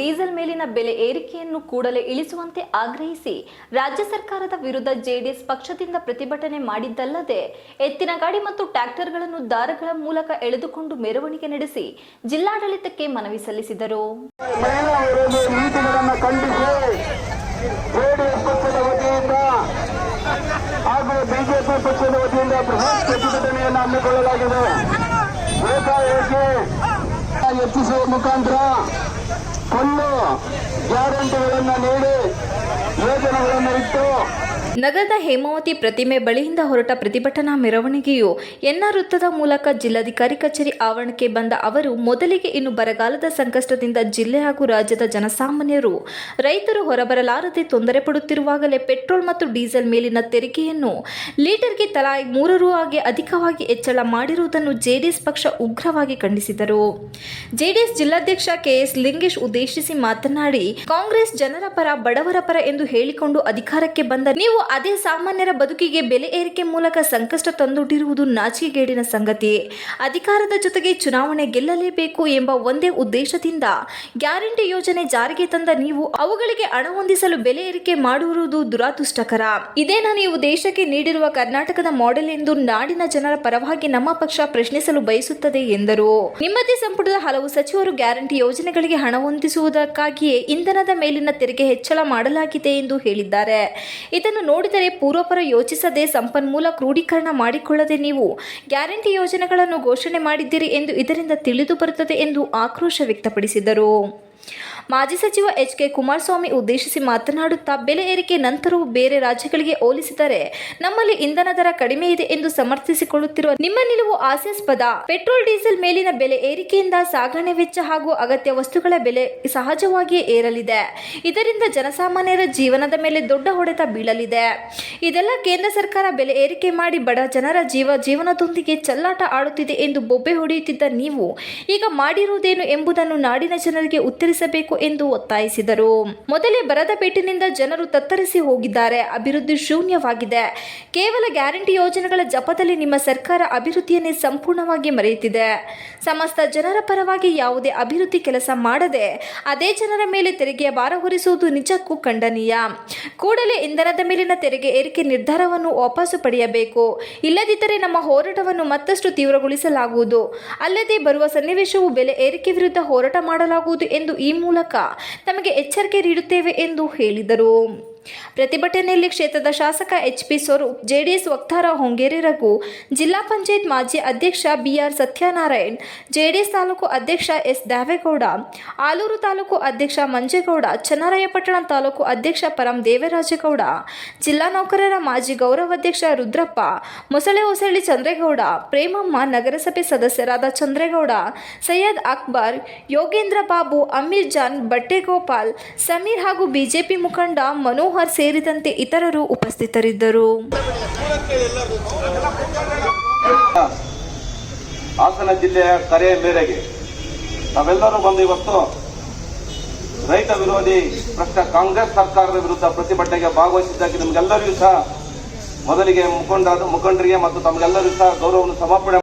Diesel ಮೇಲಿನ ಬೆಲೆ ಏರಿಕೆಯನ್ನು ಕೂಡಲೇ ಇಳಿಸುವಂತೆ ಆಗ್ರಹಿಸಿ ರಾಜ್ಯ ಸರ್ಕಾರದ ವಿರುದ್ಧ ಜೆಡಿಎಸ್ ಪಕ್ಷದಿಂದ ಪ್ರತಿಭಟನೆ ಮಾಡಿದ್ದಲ್ಲದೆ ಎತ್ತಿನ ಗಾಡಿ ಮತ್ತು ಟ್ರ್ಯಾಕ್ಟರ್ಗಳನ್ನು ದಾರಗಳ ಮೂಲಕ ಎಳೆದುಕೊಂಡು ಮೆರವಣಿಗೆ ನಡೆಸಿ ಜಿಲ್ಲಾಡಳಿತಕ್ಕೆ ಮನವಿ ಸಲ್ಲಿಸಿದರು. ಹಾಗೂ ಬಿಜೆಪಿ ಪಕ್ಷದ ವತಿಯಿಂದ ಬೃಹತ್ ಪ್ರತಿಭಟನೆಯನ್ನು ಹಮ್ಮಿಕೊಳ್ಳಲಾಗಿದೆ. ಹೆಚ್ಚಿಸುವ ಮುಖಾಂತರ ಫುಲ್ಲು ಗ್ಯಾರಂಟಿಗಳನ್ನು ನೀಡಿ ಯೋಜನೆಗಳನ್ನು ಇಟ್ಟು ನಗರದ ಹೇಮಾವತಿ ಪ್ರತಿಮೆ ಬಳಿಯಿಂದ ಹೊರಟ ಪ್ರತಿಭಟನಾ ಮೆರವಣಿಗೆಯು ಎನ್ಆರ್ ವೃತ್ತದ ಮೂಲಕ ಜಿಲ್ಲಾಧಿಕಾರಿ ಕಚೇರಿ ಆವರಣಕ್ಕೆ ಬಂದ ಅವರು, ಮೊದಲಿಗೆ ಇನ್ನು ಬರಗಾಲದ ಸಂಕಷ್ಟದಿಂದ ಜಿಲ್ಲೆ ಹಾಗೂ ರಾಜ್ಯದ ಜನಸಾಮಾನ್ಯರು ರೈತರು ಹೊರಬರಲಾರದೆ ತೊಂದರೆ ಪಡುತ್ತಿರುವಾಗಲೇ ಪೆಟ್ರೋಲ್ ಮತ್ತು ಡೀಸೆಲ್ ಮೇಲಿನ ತೆರಿಗೆಯನ್ನು ಲೀಟರ್ಗೆ ತಲಾ ಮೂರು ಆಗಿ ಅಧಿಕವಾಗಿ ಹೆಚ್ಚಳ ಮಾಡಿರುವುದನ್ನು ಜೆಡಿಎಸ್ ಪಕ್ಷ ಉಗ್ರವಾಗಿ ಖಂಡಿಸಿದರು. ಜೆಡಿಎಸ್ ಜಿಲ್ಲಾಧ್ಯಕ್ಷ ಕೆಎಸ್ ಲಿಂಗೇಶ್ ಉದ್ದೇಶಿಸಿ ಮಾತನಾಡಿ, ಕಾಂಗ್ರೆಸ್ ಜನರ ಪರ, ಬಡವರ ಪರ ಎಂದು ಹೇಳಿಕೊಂಡು ಅಧಿಕಾರಕ್ಕೆ ಬಂದ ನೀವು ಅದೇ ಸಾಮಾನ್ಯರ ಬದುಕಿಗೆ ಬೆಲೆ ಏರಿಕೆ ಮೂಲಕ ಸಂಕಷ್ಟ ತಂದೊಡ್ಡಿರುವುದು ನಾಚಿಕೆಗೇಡಿನ ಸಂಗತಿ. ಅಧಿಕಾರದ ಜೊತೆಗೆ ಚುನಾವಣೆ ಗೆಲ್ಲಲೇಬೇಕು ಎಂಬ ಒಂದೇ ಉದ್ದೇಶದಿಂದ ಗ್ಯಾರಂಟಿ ಯೋಜನೆ ಜಾರಿಗೆ ತಂದ ನೀವು ಅವುಗಳಿಗೆ ಹಣ ಹೊಂದಿಸಲು ಬೆಲೆ ಏರಿಕೆ ಮಾಡುವುದು ದುರಾದೃಷ್ಟಕರ. ಇದೇನ ನೀವು ದೇಶಕ್ಕೆ ನೀಡಿರುವ ಕರ್ನಾಟಕದ ಮಾಡೆಲ್ ಎಂದು ನಾಡಿನ ಜನರ ಪರವಾಗಿ ನಮ್ಮ ಪಕ್ಷ ಪ್ರಶ್ನಿಸಲು ಬಯಸುತ್ತದೆ ಎಂದರು. ನಿಮ್ಮದೇ ಸಂಪುಟದ ಹಲವು ಸಚಿವರು ಗ್ಯಾರಂಟಿ ಯೋಜನೆಗಳಿಗೆ ಹಣ ಹೊಂದಿಸುವುದಕ್ಕಾಗಿಯೇ ಇಂಧನದ ಮೇಲಿನ ತೆರಿಗೆ ಹೆಚ್ಚಳ ಮಾಡಲಾಗಿದೆ ಎಂದು ಹೇಳಿದ್ದಾರೆ. ಇದನ್ನು ನೋಡಿದರೆ ಪೂರ್ವಪರ ಯೋಚಿಸದೆ ಸಂಪನ್ಮೂಲ ಕ್ರೋಢೀಕರಣ ಮಾಡಿಕೊಳ್ಳದೆ ನೀವು ಗ್ಯಾರಂಟಿ ಯೋಜನೆಗಳನ್ನು ಘೋಷಣೆ ಮಾಡಿದ್ದೀರಿ ಎಂದು ಇದರಿಂದ ತಿಳಿದು ಬರುತ್ತದೆ ಎಂದು ಆಕ್ರೋಶ ವ್ಯಕ್ತಪಡಿಸಿದರು. ಮಾಜಿ ಸಚಿವ ಎಚ್ ಕೆ ಕುಮಾರಸ್ವಾಮಿ ಉದ್ದೇಶಿಸಿ ಮಾತನಾಡುತ್ತಾ ಬೆಲೆ ಏರಿಕೆ ನಂತರವೂ ಬೇರೆ ರಾಜ್ಯಗಳಿಗೆ ಹೋಲಿಸಿದರೆ ನಮ್ಮಲ್ಲಿ ಇಂಧನ ದರ ಕಡಿಮೆ ಇದೆ ಎಂದು ಸಮರ್ಥಿಸಿಕೊಳ್ಳುತ್ತಿರುವ ನಿಮ್ಮ ನಿಲುವು ಹಾಸ್ಯಾಸ್ಪದ. ಪೆಟ್ರೋಲ್, ಡೀಸೆಲ್ ಮೇಲಿನ ಬೆಲೆ ಏರಿಕೆಯಿಂದ ಸಾಗಣೆ ವೆಚ್ಚ ಹಾಗೂ ಅಗತ್ಯ ವಸ್ತುಗಳ ಬೆಲೆ ಸಹಜವಾಗಿಯೇ ಏರಲಿದೆ. ಇದರಿಂದ ಜನಸಾಮಾನ್ಯರ ಜೀವನದ ಮೇಲೆ ದೊಡ್ಡ ಹೊಡೆತ ಬೀಳಲಿದೆ. ಇದೆಲ್ಲ ಕೇಂದ್ರ ಸರ್ಕಾರ ಬೆಲೆ ಏರಿಕೆ ಮಾಡಿ ಬಡ ಜನರ ಜೀವ ಜೀವನದೊಂದಿಗೆ ಚಲ್ಲಾಟ ಆಡುತ್ತಿದೆ ಎಂದು ಬೊಬ್ಬೆ ಹೊಡೆಯುತ್ತಿದ್ದ ನೀವು, ಈಗ ಮಾಡಿರುವುದೇನು ಎಂಬುದನ್ನು ನಾಡಿನ ಜನರಿಗೆ ಉತ್ತರಿಸಬೇಕು ಎಂದು ಒತ್ತಾಯಿಸಿದರು. ಮೊದಲೇ ಬರದ ಪೇಟಿನಿಂದ ಜನರು ತತ್ತರಿಸಿ ಹೋಗಿದ್ದಾರೆ. ಅಭಿವೃದ್ಧಿ ಶೂನ್ಯವಾಗಿದೆ. ಕೇವಲ ಗ್ಯಾರಂಟಿ ಯೋಜನೆಗಳ ಜಪದಲ್ಲಿ ನಿಮ್ಮ ಸರ್ಕಾರ ಅಭಿವೃದ್ಧಿಯನ್ನೇ ಸಂಪೂರ್ಣವಾಗಿ ಮರೆಯುತ್ತಿದೆ. ಸಮಸ್ತ ಜನರ ಪರವಾಗಿ ಯಾವುದೇ ಅಭಿವೃದ್ಧಿ ಕೆಲಸ ಮಾಡದೆ, ಅದೇ ಜನರ ಮೇಲೆ ತೆರಿಗೆಯ ಭಾರ ಹೊರಿಸುವುದು ನಿಜಕ್ಕೂ ಖಂಡನೀಯ. ಕೂಡಲೇ ಇಂಧನದ ಮೇಲಿನ ತೆರಿಗೆ ಏರಿಕೆ ನಿರ್ಧಾರವನ್ನು ವಾಪಸ್ಸು ಪಡೆಯಬೇಕು. ಇಲ್ಲದಿದ್ದರೆ ನಮ್ಮ ಹೋರಾಟವನ್ನು ಮತ್ತಷ್ಟು ತೀವ್ರಗೊಳಿಸಲಾಗುವುದು. ಅಲ್ಲದೆ ಬರುವ ಸನ್ನಿವೇಶವು ಬೆಲೆ ಏರಿಕೆ ವಿರುದ್ಧ ಹೋರಾಟ ಮಾಡಲಾಗುವುದು ಎಂದು ಈ ಮೂಲಕ ತಮಗೆ ಎಚ್ಚರಿಕೆ ನೀಡುತ್ತೇವೆ ಎಂದು ಹೇಳಿದರು. ಪ್ರತಿಭಟನೆಯಲ್ಲಿ ಕ್ಷೇತ್ರದ ಶಾಸಕ ಎಚ್ ಪಿ ಸ್ವರೂಪ್, ಜೆಡಿಎಸ್ ವಕ್ತಾರ ಹೊಂಗೇರಿ ರಘು, ಜಿಲ್ಲಾ ಪಂಚಾಯತ್ ಮಾಜಿ ಅಧ್ಯಕ್ಷ ಬಿಆರ್ ಸತ್ಯನಾರಾಯಣ್, ಜೆಡಿಎಸ್ ತಾಲೂಕು ಅಧ್ಯಕ್ಷ ಎಸ್ ದಾವೇಗೌಡ ಆಲೂರು ತಾಲೂಕು ಅಧ್ಯಕ್ಷ ಮಂಜೇಗೌಡ, ಚನ್ನರಾಯಪಟ್ಟಣ ತಾಲೂಕು ಅಧ್ಯಕ್ಷ ಪರಂ ದೇವರಾಜೇಗೌಡ, ಜಿಲ್ಲಾ ನೌಕರರ ಮಾಜಿ ಗೌರವಾಧ್ಯಕ್ಷ ರುದ್ರಪ್ಪ, ಮೊಸಳೆ ಹೊಸಳ್ಳಿ ಚಂದ್ರೇಗೌಡ, ಪ್ರೇಮಮ್ಮ ನಗರಸಭೆ ಸದಸ್ಯರಾದ ಚಂದ್ರೇಗೌಡ, ಸೈಯದ್ ಅಕ್ಬರ್, ಯೋಗೇಂದ್ರ ಬಾಬು, ಅಮೀರ್ ಜಾನ್ ಬಟ್ಟೆಗೋಪಾಲ್, ಸಮೀರ್ ಹಾಗೂ ಬಿಜೆಪಿ ಮುಖಂಡ ಮನೋಹರ್ ಸೇರಿದಂತೆ ಇತರರು ಉಪಸ್ಥಿತರಿದ್ದರು. ಹಾಸನ ಜಿಲ್ಲೆಯ ಕರೆಯ ಮೇರೆಗೆ ನಾವೆಲ್ಲರೂ ಬಂದು ಇವತ್ತು ರೈತ ವಿರೋಧಿ ಪ್ರಶ್ನ ಕಾಂಗ್ರೆಸ್ ಸರ್ಕಾರದ ವಿರುದ್ಧ ಪ್ರತಿಭಟನೆಗೆ ಭಾಗವಹಿಸಿದ್ದಕ್ಕೆ ನಿಮಗೆಲ್ಲರಿಗೂ ಸಹ ಮೊದಲಿಗೆ ಮುಖಂಡ ಮುಖಂಡರಿಗೆ ಮತ್ತು ತಮಗೆಲ್ಲರಿಗೂ ಸಹ ಗೌರವವನ್ನು ಸಮರ್ಪಣೆ